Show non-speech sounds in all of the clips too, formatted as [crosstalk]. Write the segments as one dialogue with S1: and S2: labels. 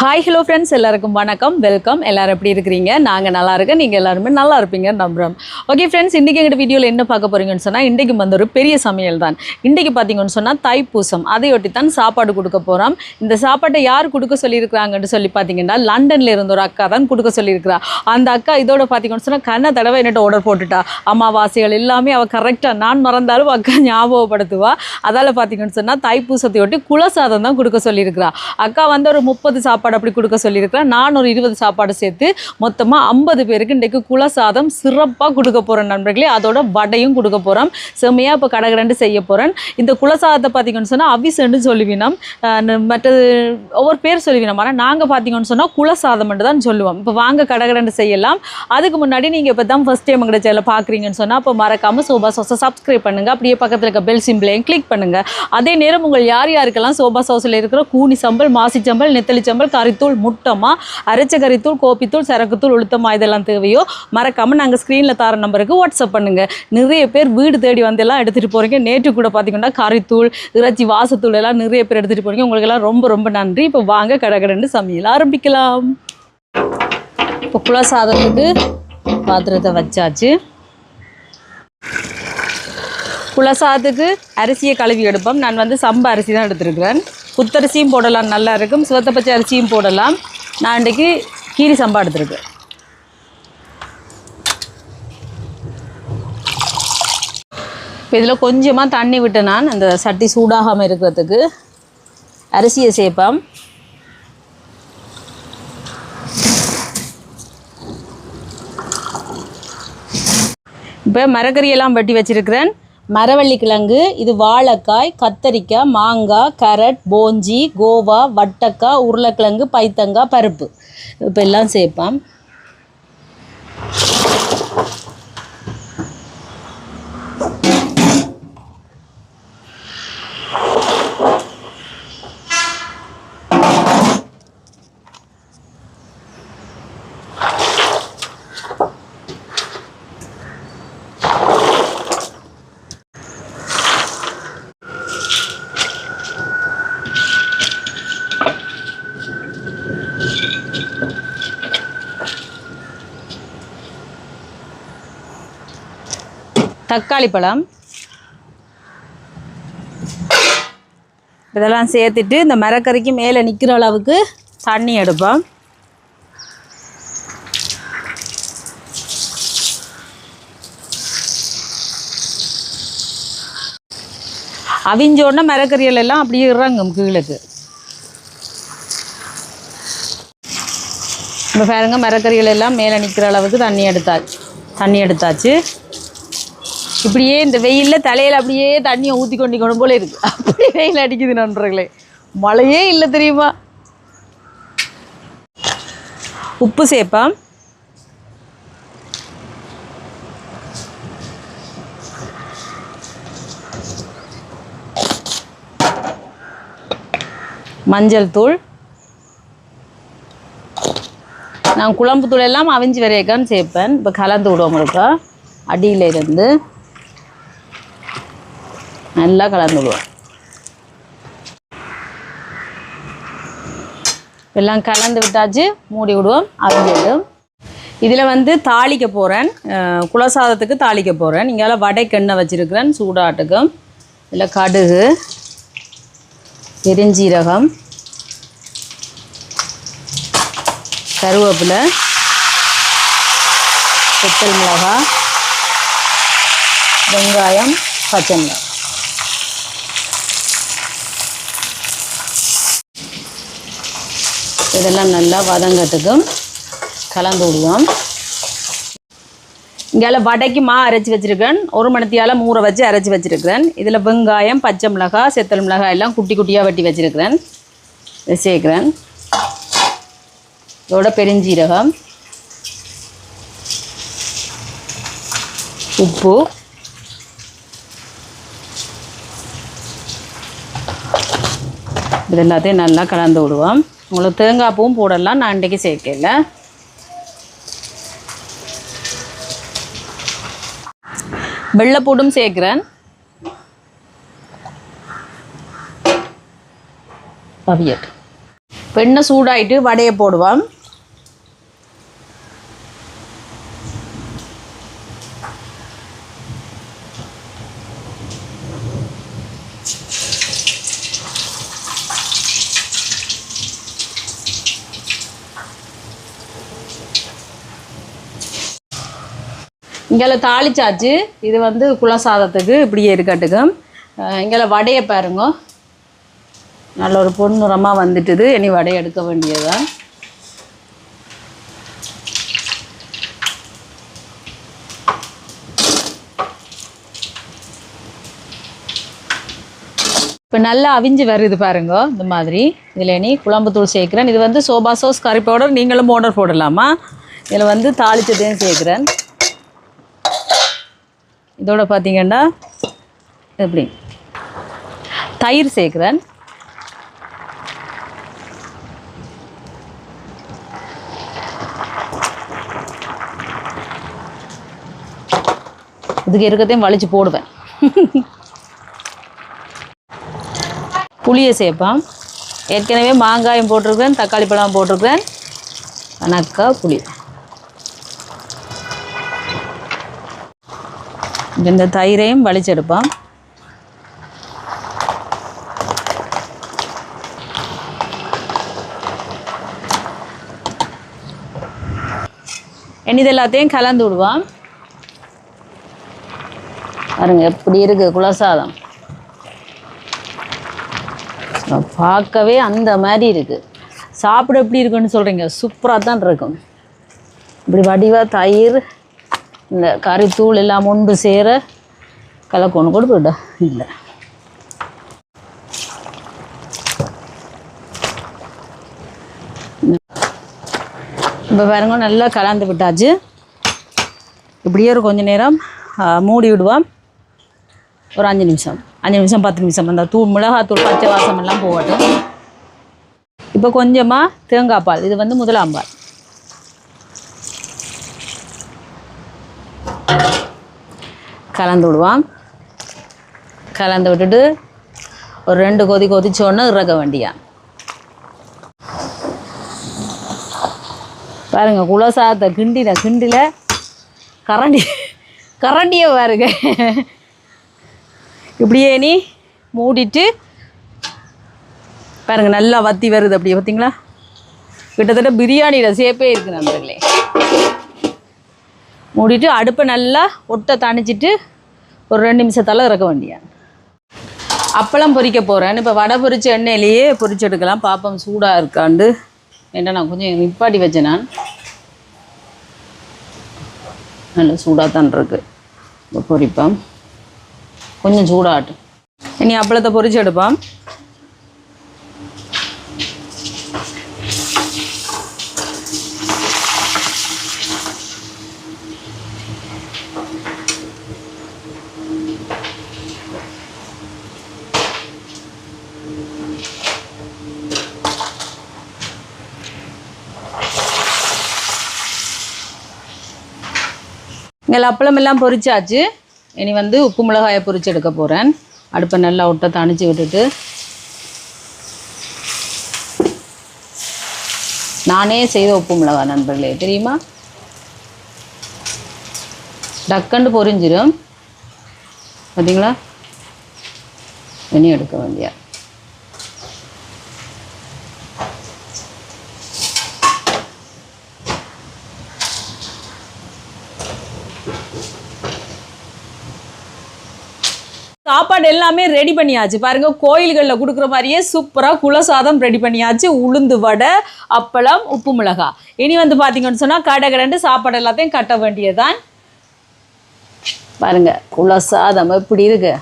S1: Hi hello friends எல்லாருக்கும் வணக்கம். Welcome எல்லோரும் எப்படி இருக்கிறீங்க? நாங்கள் நல்லா இருக்கேன் நீங்கள் எல்லாருமே நல்லா இருப்பீங்கன்னு நம்புகிறோம் ஓகே ஃப்ரெண்ட்ஸ் இன்றைக்கி எங்கள் வீடியோவில் என்ன பார்க்க போகிறீங்கன்னு சொன்னால் இன்றைக்கு வந்து ஒரு பெரிய சமையல் தான். இன்றைக்கி பார்த்தீங்கன்னு சொன்னால் தைப்பூசம். அதையொட்டி தான் சாப்பாடு கொடுக்க போகிறோம் இந்த சாப்பாட்டை யார் கொடுக்க சொல்லியிருக்கிறாங்கன்னு சொல்லி பார்த்தீங்கன்னா லண்டனில் இருந்த ஒரு அக்கா தான் கொடுக்க சொல்லியிருக்கிறா. அந்த அக்கா இதோட பார்த்தீங்கன்னு சொன்னால் கண்ண தடவை என்னட்ட ஆர்டர் போட்டுட்டா. அமாவாசைகள் எல்லாமே அவள் கரெக்டாக நான் மறந்தாலும் அக்கா ஞாபகப்படுத்துவா. அதால் பார்த்தீங்கன்னு சொன்னால் தைப்பூசத்தையொட்டி குலசாதம் தான் கொடுக்க சொல்லியிருக்கிறா. அக்கா வந்து ஒரு முப்பது சாப்பாடு அப்படி கொடுக்க சொல்லியிருக்கிறேன் நான் ஒரு இருபது சாப்பாடு சேர்த்து மொத்தமாக ஐம்பது பேருக்கு இன்றைக்கு குலசாதம் சிறப்பாக கொடுக்க போகிறேன் நண்பர்களே. அதோட வடையும் கொடுக்க போகிறோம் செம்மையாக இப்போ கடகரண்டு செய்ய போகிறேன் இந்த குலசாதத்தை பார்த்தீங்கன்னு சொன்னால் அவிசன்னு சொல்லுவினம். மற்றது ஒவ்வொரு பேர் சொல்லுவினம். ஆனால் நாங்கள் பார்த்தீங்கன்னு சொன்னால் குலசாதம் தான் சொல்லுவோம். இப்போ வாங்க கடகரண்டு செய்யலாம். அதுக்கு முன்னாடி நீங்கள் இப்போ தான் ஃபஸ்ட் டைம் எங்கள்கிட்ட சேனல் பார்க்குறீங்கன்னு சொன்னால் அப்போ மறக்காமல் சோபா சோஸை சப்ஸ்கிரைப் பண்ணுங்கள் அப்படியே பக்கத்தில் இருக்க பெல் சிம்பிளையும் கிளிக் பண்ணுங்கள் அதே நேரம் உங்கள் யார் யாருக்கெல்லாம் சோபா சாஸில் இருக்கிற கூனி சம்பல் மாசி சம்பல் நெத்தலி சம்பல் கறித்தூள் முட்டமா அரைச்ச கறித்தூள் கோப்பித்தூள் சரக்குத்தூள் உளுத்தமா இதெல்லாம் தேவையோ மறக்காமல் நாங்கள் ஸ்க்ரீனில் தர நம்பருக்கு வாட்ஸ்அப் பண்ணுங்கள் நிறைய பேர் வீடு தேடி வந்தெல்லாம் எடுத்துகிட்டு போகிறீங்க நேற்று கூட பார்த்தீங்கன்னா கறித்தூள் இறைச்சி வாசத்தூள் எல்லாம் நிறைய பேர் எடுத்துகிட்டு போகிறீங்க உங்களுக்கெல்லாம் ரொம்ப ரொம்ப நன்றி. இப்போ வாங்க கடகடன்னு சமையல் ஆரம்பிக்கலாம். இப்போ குலசாதத்துக்கு பாத்திரத்தை வச்சாச்சு. குழசாதத்துக்கு அரிசியை கழுவி எடுப்போம். நான் வந்து சம்பா அரிசி தான் எடுத்துருக்கிறேன். புத்தரிசியும் போடலாம் நல்லா இருக்கும். சிவத்த பச்சை அரிசியும் போடலாம். நான் இன்றைக்கு கீரி சம்பா எடுத்துருக்கு இப்போ இதில் கொஞ்சமாக தண்ணி விட்டு நான் அந்த சட்டி சூடாகாமல் இருக்கிறதுக்கு அரிசியை சேர்ப்பேன். இப்போ மரக்கறியெல்லாம் வெட்டி வச்சுருக்கிறேன். மரவள்ளிக்கிழங்கு இது வாழைக்காய் கத்தரிக்காய் மாங்காய் கேரட் போஞ்சி கோவா வட்டக்காய் உருளைக்கிழங்கு பைத்தங்காய் பருப்பு. இப்போ எல்லாம் சேர்ப்பேன் தக்காளி பழம். இதெல்லாம் சேர்த்துட்டு இந்த மரக்கறிக்கு மேலே நிற்கிற அளவுக்கு தண்ணி எடுப்போம். அவிஞ்சோடனே மரக்கறிகள் எல்லாம் அப்படியே இறங்கும் கீழுக்கு. இப்போ பாருங்க மரக்கறிகள் எல்லாம் மேலே நிற்கிற அளவுக்கு தண்ணி எடுத்தாச்சு தண்ணி எடுத்தாச்சு. இப்படியே இந்த வெயிலில் தலையில் அப்படியே தண்ணியை ஊற்றி கொண்டிக்கணும் போல இருக்கு. அப்படி வெயில் அடிக்குது நண்பர்களே. மழையே இல்லை தெரியுமா? உப்பு சேர்ப்பேன் மஞ்சள் தூள். நான் குழம்பு தூள் எல்லாம் அவிஞ்சு வரையக்கான்னு சேர்ப்பேன் இப்போ கலந்து விடுவோம் உங்களுக்கு. அடியில் இருந்து நல்லா கலந்து விடுவோம் எல்லாம் கலந்து விட்டாச்சு மூடி விடுவோம் அவிஞ்சிடும் இதில் வந்து தாளிக்க போகிறேன் குலசாதத்துக்கு தாளிக்க போகிறேன் இங்கே வடைக்கெண்ணெய் வச்சுருக்கிறேன் சூடாட்டுக்கும் இதில் கடுகு பெருஞ்சீரகம் கருவேப்பிலை கொத்தல் மிளகாய் வெங்காயம் பச்சை மிளகாய். இதெல்லாம் நல்லா வதங்கத்துக்கும் கலந்து விடுவோம். இங்கே வடைக்கு மா அரைச்சி வச்சுருக்கேன். ஒரு மணத்தியால் மூரை வச்சு அரைச்சி வச்சுருக்கிறேன். இதில் வெங்காயம் பச்சை மிளகாய் செத்தல் மிளகாய் எல்லாம் குட்டி குட்டியாக வெட்டி வச்சுருக்கிறேன். இதை சேர்க்குறேன் இதோட பெருஞ்சீரகம் உப்பு இது எல்லாத்தையும் நல்லா கலந்து விடுவோம். உங்களுக்கு தேங்காய் பூவும் போடலாம். நான் இன்றைக்கு சேர்க்கல. வெள்ளைப்பூடும் சேர்க்குறேன். பவியட் இப்போ எண்ணெய் சூடாயிட்டு வடையை போடுவோம். இங்கே தாளிச்சாச்சு. இது வந்து குலசாதத்துக்கு இப்படியே இருக்கட்டுக்கும் இங்கே வடையை பாருங்க. நல்ல ஒரு பொன்னுரமாக வந்துட்டுது. இனி வடையை எடுக்க வேண்டியதுதான் இப்போ நல்லா அவிஞ்சு வருது பாருங்க இந்த மாதிரி. இதில் இனி குழம்பு தூள் சேர்க்குறேன். இது வந்து சோபா சோஸ் கறி பவுடர் நீங்களும் பவுடர் போடலாமா? இதில் வந்து தாளிச்சதையும் சேர்க்குறேன். இதோட பார்த்தீங்கன்னா எப்படி? தயிர் சேர்க்குறேன் இதுக்கு இருக்கிறதையும் வலிச்சு போடுவேன். புளியை சேர்ப்பேன். ஏற்கனவே மாங்காயம் போட்டிருக்கேன் தக்காளி பழம் போட்டிருக்கேன் கணக்கா புளி. இந்த தயிரையும் வலிச்செடுப்போம். இனி இது எல்லாத்தையும் கலந்து விடுவோம். பாருங்க எப்படி இருக்கு குலசாதம். பார்க்கவே அந்த மாதிரி இருக்கு. சாப்பிட எப்படி இருக்குன்னு சொல்கிறீங்க சூப்பராக தான் இருக்கும். இப்படி வடிவாக தயிர் இந்த கறித்தூள் எல்லாம் ஒன்று சேர கலக்கொன்று கொடுத்துட்டா? இல்லை. இப்போ பாருங்க நல்லா கலந்து விட்டாச்சு. இப்படியே ஒரு கொஞ்ச நேரம் மூடி விடுவோம். ஒரு அஞ்சு நிமிஷம். அஞ்சு நிமிஷம் பத்து நிமிஷம். அந்த தூள் மிளகாத்தூள் பச்சை வாசம் எல்லாம் போகட்டும். இப்போ கொஞ்சமாக தேங்காய் பால். இது வந்து முதலாம் பால். கலந்து விடுவான் கலந்து விட்டுட்டு ஒரு ரெண்டு கொதி கொதிச்சோடனே இறக்க வேண்டியா பாருங்க குலசாதத்தை கிண்டின கிண்டில கரண்டி கரண்டியை பாருங்க. இப்படியே நீ மூடிட்டு பாருங்க நல்லா வத்தி வருது அப்படியே பார்த்தீங்களா கிட்டத்தட்ட பிரியாணியில் சேப்பே இருக்கு நண்பர்களே. மூடிட்டு அடுப்பை நல்லா ஒட்டை தணிச்சிட்டு ஒரு ரெண்டு நிமிஷத்தால் இறக்க வேண்டியான் அப்பளம் பொரிக்க போகிறேன் இப்போ வடை பொரிச்ச எண்ணெயிலேயே பொரிச்சு எடுக்கலாம் பாப்பம் சூடாக இருக்காண்டு. ஏன்னா நான் கொஞ்சம் நிப்பாட்டி வச்சேன் நான். நல்ல சூடாக தான் இருக்கு. இப்போ பொரிப்போம் கொஞ்சம் சூடாகட்டும். இனி அப்பளத்தை பொரிச்சு எடுப்பான் இங்கே அப்பளம் எல்லாம் பொரிச்சாச்சு. இனி வந்து உப்பு மிளகாயை பொரிச்சு எடுக்க போகிறேன் அடுப்பை நல்லா விட்ட தணிச்சு விட்டுட்டு. நானே செய்த உப்பு மிளகாய் நண்பர்களே தெரியுமா? டக்குன்னு பொரிஞ்சிடும் பார்த்தீங்களா இனி எடுக்க வேண்டியா சாப்பாடு எல்லாமே ரெடி பண்ணியாச்சு. பாருங்க கோயில்களில் கொடுக்குற மாதிரியே சூப்பராக குலசாதம் ரெடி பண்ணியாச்சு. உளுந்து வடை அப்பளம் உப்பு மிளகாய் இனி வந்து பார்த்தீங்கன்னு சொன்னால் கடை கடண்டு சாப்பாடு எல்லாத்தையும் கட்ட வேண்டியதுதான். பாருங்க குலசாதம் எப்படி இருக்கு?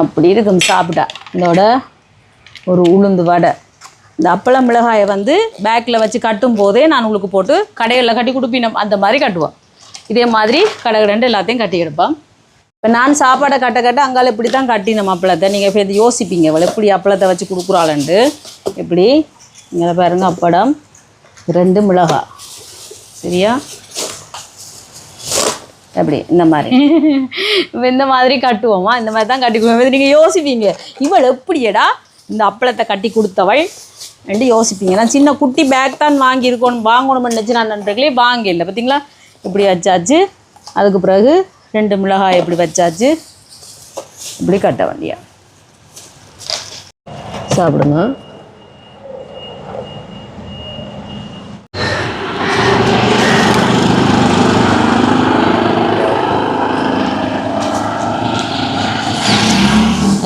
S1: அப்படி இருக்கும் சாப்பிட்டா. இதோட ஒரு உளுந்து வடை. இந்த அப்பளம் மிளகாயை வந்து பேக்கில் வச்சு கட்டும் போதே நான் உங்களுக்கு போட்டு கடையில் கட்டி கொடுப்பினோம். அந்த மாதிரி கட்டுவோம். இதே மாதிரி கடை ரெண்டு எல்லாத்தையும் கட்டி எடுப்போம். இப்போ நான் சாப்பாடை கட்ட கட்ட அங்கால இப்படி தான் கட்டினோம் அப்பளத்தை. நீங்கள் இப்போ இது யோசிப்பீங்க இவள் எப்படி அப்பளத்தை வச்சு கொடுக்குறாளன்ட்டு இப்படி இங்கே பாருங்க அப்படம். ரெண்டு மிளகாய் சரியா? எப்படி இந்த மாதிரி. [laughs] இந்த மாதிரி கட்டுவோமா? இந்த மாதிரி தான் கட்டிக்குவோம். நீங்கள் யோசிப்பீங்க. இவள் எப்படியடா இந்த அப்பளத்தை கட்டி கொடுத்தவள்? என்று யோசிப்பீங்க. நான் சின்ன குட்டி பேக் தான் வாங்கியிருக்கோம். வாங்கணும்னு நினச்சி நான் நன்றிகளே வாங்கல பார்த்தீங்களா இப்படி வச்சாச்சு. அதுக்கு பிறகு ரெண்டு மிளகாய் இப்படி வச்சாச்சு. இப்படி கட்ட வேண்டிய. சாப்பிடுங்க.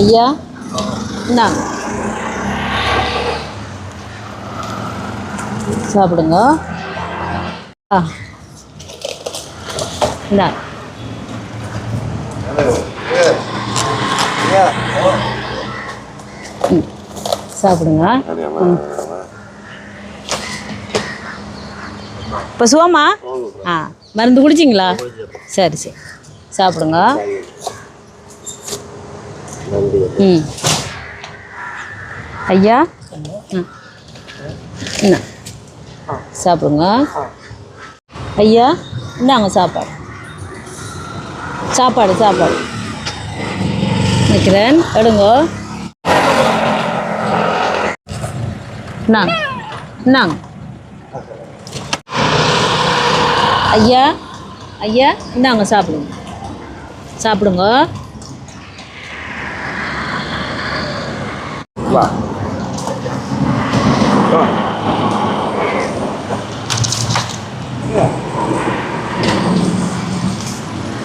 S1: ஐயா இந்தாங்க சாப்பிடுங்க. ஆ. இந்த ம் சாப்பிடுங்க ம் இப்போ சுகமா ஆ மருந்து குடிச்சிங்களா? சரி சரி. சாப்பிடுங்க. ம். ஐயா? ம். என்ன? சாப்பிடுங்க. ஐயா இந்தாங்க சாப்பாடு. சாப்பாடு சாப்பாடு. வைக்கிறேன் எடுங்க. நாங் நாங் ஐயா ஐயா இந்தாங்க சாப்பிடுங்க. சாப்பிடுங்க.
S2: வா.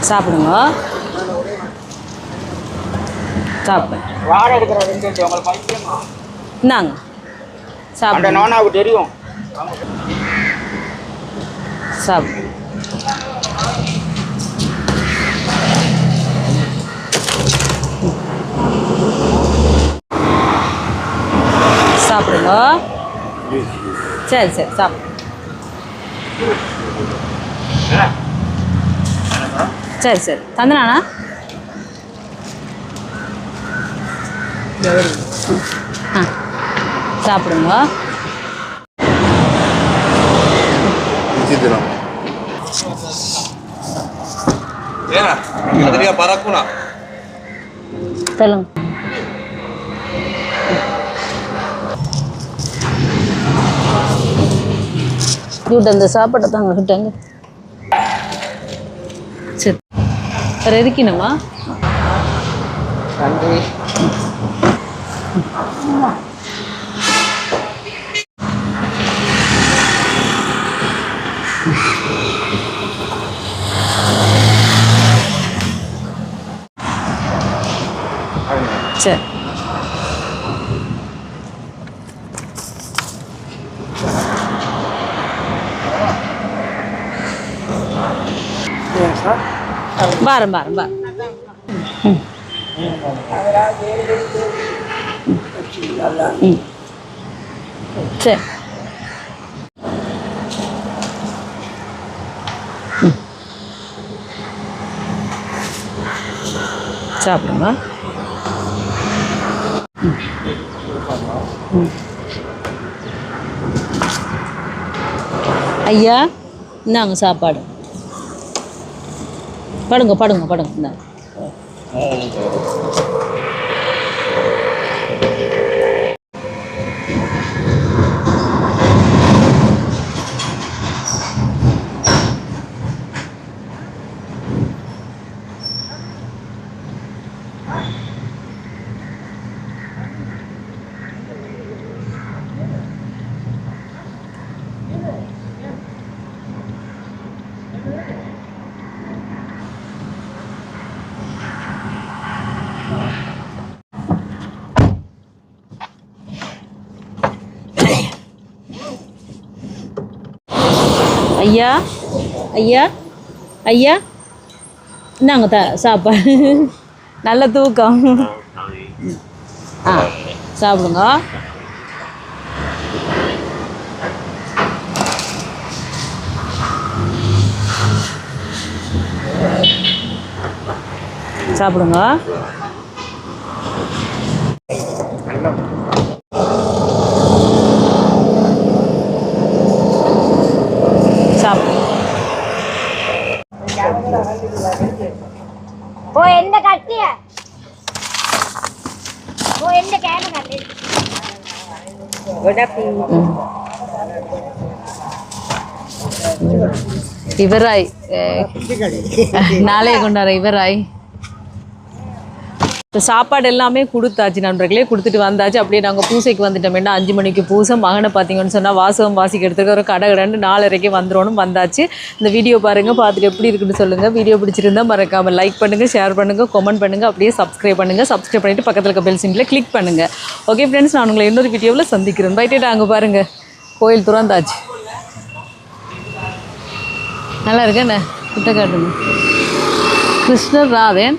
S1: சாப்பிடுங்க. சாப்பிடு
S2: வாடகை எடுக்கிற வெங்கட் உங்களுக்கு பைத்தியமா?
S1: இந்தாங்க. சாப்பிடுங்க.
S2: தெரியும்.
S1: சாப்பிடு சாப்பிடுங்க. சரி சரி சாப்பிடு சரி சரி. தந்தனாண்ணா ஆ சாப்பிடுங்க. சொல்லுங்க. கிட்ட இந்த சாப்பாட்டை தாங்க கிட்டங்க வேற இருக்கணுமா
S2: நன்றி.
S1: சரி. பாரம் பாரம் பாரம் சரி. ம். சாப்பிடுங்க ஐயா இந்தாங்க சாப்பாடு. படுங்க படுங்க படுங்க. ஐயா ஐயா ஐயா இந்தாங்க த சாப்பாடு நல்ல தூக்கம் ஆ சாப்பிடுங்க சாப்பிடுங்க சாப்பிடு
S3: ഓ എന്റെ കട്ടിയ ഓ എന്റെ കേട് കട്ടി
S1: ഇവരായി നാളെ കൊണ്ടാറ ഇവരായി இப்போ சாப்பாடு எல்லாமே கொடுத்தாச்சு நண்பர்களே. கொடுத்துட்டு வந்தாச்சு. அப்படியே நாங்கள் பூசைக்கு வந்துட்டோம்னா அஞ்சு மணிக்கு பூசை. மகனை பார்த்தீங்கன்னு சொன்னால் வாசகம் வாசிக்க எடுத்துருக்க ஒரு கடை கடைன்னு நாலரைக்கு வந்துடணும் வந்தாச்சு. இந்த வீடியோ பாருங்கள் பார்த்துட்டு எப்படி இருக்குன்னு சொல்லுங்கள் வீடியோ பிடிச்சிருந்தா மறக்காமல் லைக் பண்ணுங்கள் ஷேர் பண்ணுங்கள் கமெண்ட் பண்ணுங்கள் அப்படியே சப்ஸ்கிரைப் பண்ணுங்கள் சப்ஸ்கிரைப் பண்ணிவிட்டு பக்கத்தில் இருக்க பெல் சிம்பில் கிளிக் பண்ணுங்கள் ஓகே ஃப்ரெண்ட்ஸ் நான் உங்களை இன்னொரு வீடியோவில் சந்திக்கிறேன். பைட்டு அங்கே பாருங்கள் கோயில் துறந்தாச்சு. நல்லா இருக்கேண்ணே கிட்ட காட்டுங்க கிருஷ்ணர் ராதேன்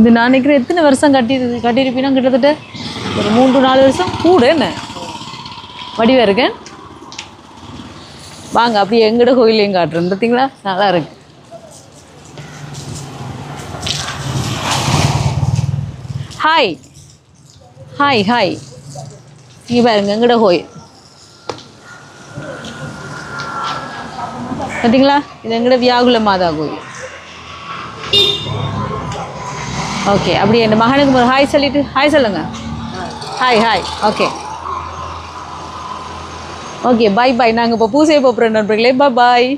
S1: இது நான் நினைக்கிறேன் எத்தனை வருஷம் கட்டி கட்டியிருப்பீனா? கிட்டத்தட்ட ஒரு மூன்று நாலு வருஷம் கூட என்ன? வடிவாக இருக்கேன். வாங்க அப்படியே எங்கட கோயிலையும் காட்டுறேன் பார்த்தீங்களா? நல்லா இருக்கு. ஹாய் ஹாய் ஹாய் இங்கே பாருங்க எங்கட கோயில். பார்த்தீங்களா? இது எங்கட வியாகுல மாதா கோயில். ஓகே அப்படியே என் மகனுக்கு ஒரு ஹாய் சொல்லிட்டு ஹாய் சொல்லுங்கள் hi hi okay okay bye bye நாங்கள் இப்போ பூசையை போகிறோம் நண்பர்களே. பாய் பாய்